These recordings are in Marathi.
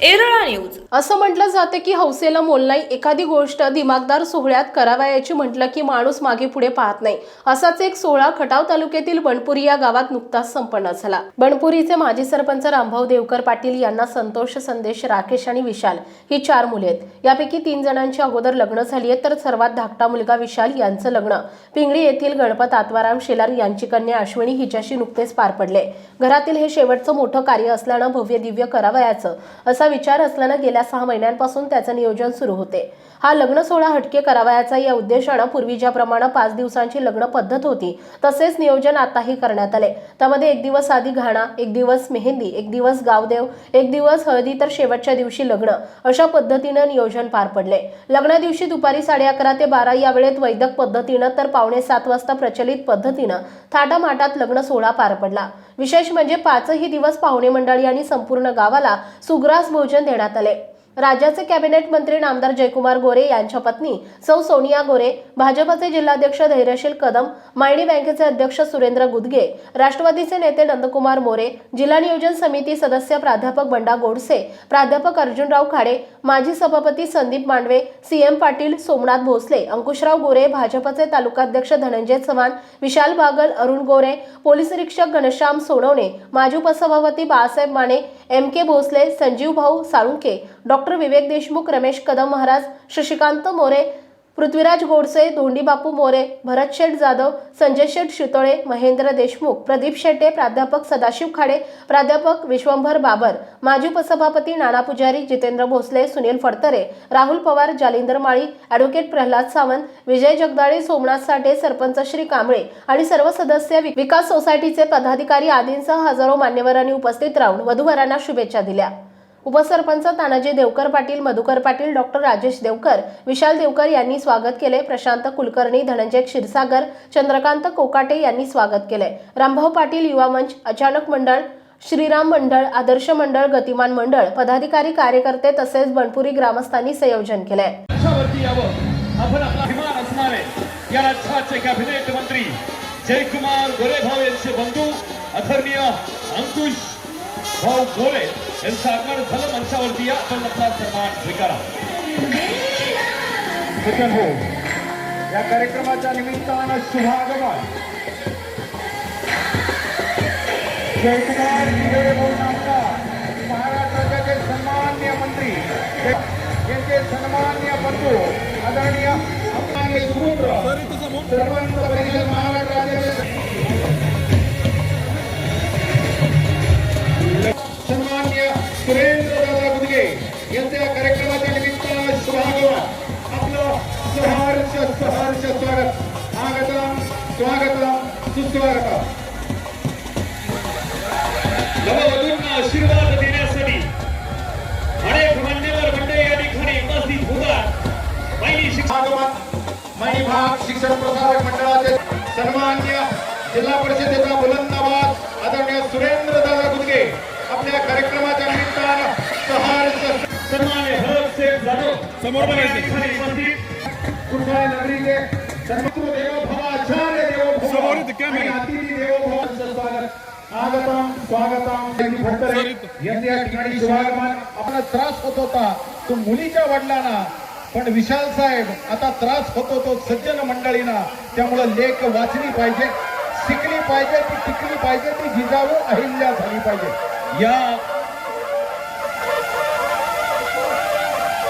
एरळा न्यूज. असं म्हटलं जातं की हौसेला मोल नाही एखादी गोष्ट दिमागदार सोहळ्यात करावयाची म्हटलं की माणूस मागे पुढे पाहत नाही. असाच एक सोहळा खटाव तालुक्यातील बणपुरी या गावात नुकताच संपन्न झाला. बणपुरीचे माजी सरपंच रामभाऊ देवकर पाटील यांना संतोष संदेश राकेश आणि विशाल ही चार मुले आहेत. यापैकी तीन जणांची अगोदर लग्न झाली आहेत तर सर्वात धाकटा मुलगा विशाल यांचं लग्न. पिंगळी येथील गणपत आत्माराम शेलार यांची कन्या अश्विनी हिच्याशी नुकतेच पार पडले. घरातील हे शेवटचं मोठं कार्य असल्यानं भव्य दिव्य करावयाचं असा विचार असल्यानं गेल्या सहा महिन्यांपासून त्याचं नियोजन सुरू होते. हा लग्न सोहळा हटके करावयाचा या उद्देशानं पूर्वी ज्याप्रमाणे पाच दिवसांची लग्न पद्धत होती तसेच नियोजन आताही करण्यात आले. त्यामध्ये एक दिवस आधी घाणा एक दिवस मेहंदी एक दिवस गावदेव एक दिवस हळदी तर शेवटच्या दिवशी लग्न अशा पद्धतीनं नियोजन पार पडले. लग्ना दिवशी दुपारी साडे अकरा ते बारा या वेळेत वैदक पद्धतीनं तर पावणे सात वाजता प्रचलित पद्धतीनं थाटामाटात लग्न सोहळा पार पडला. विशेष म्हणजे पाचही दिवस पाहुणे मंडळी आणि संपूर्ण गावाला सुग्रास भोजन देण्यात आले. राज्याचे कॅबिनेट मंत्री नामदार जयकुमार गोरे यांच्या पत्नी सौ सोनिया गोरे भाजपचे जिल्हाध्यक्ष धैर्यशील कदम मायणी बँकेचे अध्यक्ष सुरेंद्र गुदगे राष्ट्रवादीचे नेते नंदकुमार मोरे जिल्हा नियोजन समिती सदस्य प्राध्यापक बंडा गोडसे प्राध्यापक अर्जुनराव खाडे माजी सभापती संदीप मांडवे सीएम पाटील सोमनाथ भोसले अंकुशराव गोरे भाजपचे तालुकाध्यक्ष धनंजय चव्हाण विशाल बागल अरुण गोरे पोलीस निरीक्षक घनश्याम सोनवणे माजी उपसभापती Balasaheb Mane M K Bhosale Sanjeev Bhau Salunkhe doctor doctor Vivek Deshmukh Ramesh Kadam Maharaj Shashikant More Prithviraj Godse Dhondibapu More Bharat Sheth Jadhav Sanjay Sheth Shitole Mahendra Deshmukh Pradeep Shette प्राध्यापक सदाशिव खाडे प्राध्यापक विश्वंभर बाबर माजी उपसभापती नाना पुजारी जितेंद्र भोसले सुनील फडतरे राहुल पवार जालिंदर माळी ॲडव्होकेट प्रल्हाद सावंत विजय जगदाळे सोमनाथ साठे सरपंच श्री कांबळे आणि सर्व सदस्य विकास सोसायटीचे पदाधिकारी आदींसह हजारो मान्यवरांनी उपस्थित राहून वधूवरांना शुभेच्छा दिल्या. उपसरपंच तानाजी देवकर पाटील मधुकर पाटील डॉक्टर राजेश देवकर विशाल देवकर यांनी स्वागत केले. प्रशांत कुलकर्णी धनंजय क्षीरसागर चंद्रकांत कोकाटे यांनी स्वागत केले. रामभाऊ पाटील युवा मंच अचानक मंडळ श्रीराम मंडळ आदर्श मंडळ गतिमान मंडळ पदाधिकारी कार्यकर्ते तसेच बनपुरी ग्रामस्थांनी संयोजन केले. या राज्याचे कॅबिनेट मंत्री जयकुमार गोरे भाऊ यांचे बंधू अंकुश भाऊ गोरे. यांचं आगमन झालं मंचावरती. या आपण आपला सन्मान स्वीकारा. हो या कार्यक्रमाच्या निमित्तानं शुभागमन. जयकुमार महाराष्ट्राचे सन्मान्य मंत्री यांचे सन्मान्य बंधू आदरणीय अप्पांगे महाराष्ट्राचे यांच्या कार्यक्रमाच्या निमित्तानं शुभागमन आपलं सहर्ष सहर्ष स्वागत. स्वागतम स्वागतम सुस्वागतम. नववधूंना आशीर्वाद देण्यासाठी अनेक मान्यवर मंडळी या ठिकाणी उपस्थित होतात. पहिली शिक्षा भागवत भाग शिक्षण प्रसारक मंडळाचे सन्मान्य जिल्हा परिषदेचा बुलंदाबाद आदरणीय सुरेंद्र दादा गुदगे. आपल्या कार्यक्रमाच्या निमित्तानं सहर्ष सन्मान्य भरत सेठ जाधव समोर या ठिकाणी उपस्थित कुठल्या नगरीचे सर्वत्र देवो भव आचार्य देवो भव आणि अतिथी देवो भव यांचं स्वागत. स्वागतम स्वागतम. त्यांनी फडतरे. यांनी या ठिकाणी शुभागमन. आपला त्रास होत होता. तो मुलीच्या वडिलांना. पण विशाल साहेब आता त्रास होतो तो सज्जन मंडळींना. त्यामुळं लेख वाचली पाहिजे शिकली पाहिजे ती टिकली पाहिजे ती जिजाऊ अहिल्या झाली पाहिजे. या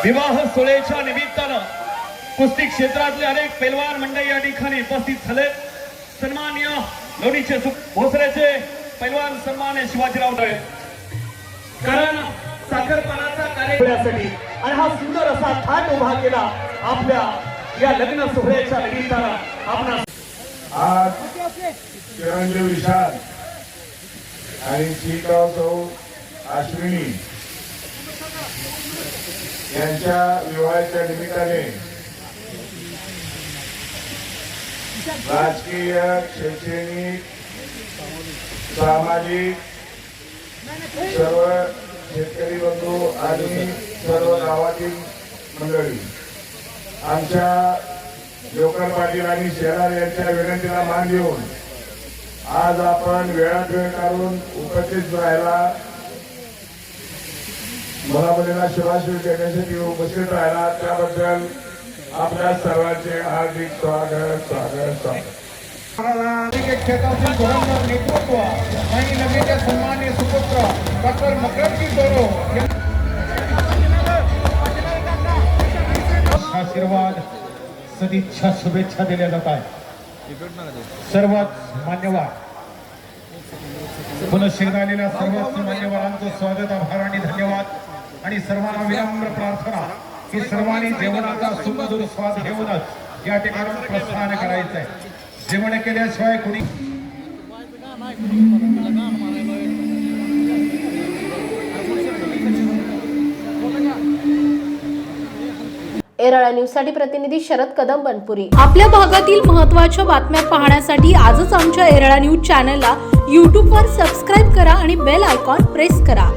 विवाह सोहळ्याच्या निमित्तानं कुस्ती क्षेत्रातले अनेक पैलवान मंडळी या ठिकाणी उपस्थित झाले. सन्मान्य लोणीचे भोसऱ्याचे पैलवान सन्मान्य शिवाजीराव दळे. कारण साखरपणाचा कार्यक्रमासाठी आणि हा सुंदर असा थाट उभा केला आपल्या या लग्न सोहळ्याच्या निमित्तानं आपण आज चिरंजीव विशाल आणि श्रीकाव अश्विनी यांच्या विवाहाच्या निमित्ताने राजकीय शैक्षणिक सामाजिक सर्व शेतकरी बंधू आणि सर्व गावातील मंडळी आमच्या जोकर पाटील आणि शेलार यांच्या विनंतीला मान देऊन आज आपण वेळात वेळ काढून उपस्थित राहायला मला मुलींना शिवाशिव देण्यासाठी उपस्थित राहिला. त्याबद्दल आपल्या सर्वांचे हार्दिक स्वागत स्वागत स्वागत. क्षेत्रातील धुरंधर नेतृत्व आणि नगरीचे सन्मान्य सुपुत्र डॉक्टर मकरजी दोरो आशीर्वाद सदिच्छा शुभेच्छा दिल्या जात आहेत. सर्वच मान्यवर. पुनश्च आलेल्या सर्वच मान्यवरांचं स्वागत आभार आणि धन्यवाद. आणि सर्वांना विनम्र प्रार्थना की सर्वांनी जेवणाचा सुमधुर स्वाद घेऊनच या ठिकाणी प्रस्थान करायचंय. जेवण केल्याशिवाय कुणी एरळा न्यूजसाठी प्रतिनिधी शरद कदम बनपुरी. आपल्या भागातील महत्त्वाच्या बातम्या पाहण्यासाठी आजच आमच्या एरळा न्यूज चॅनलला यूट्यूबवर सबस्क्राईब करा आणि बेल आयकॉन प्रेस करा.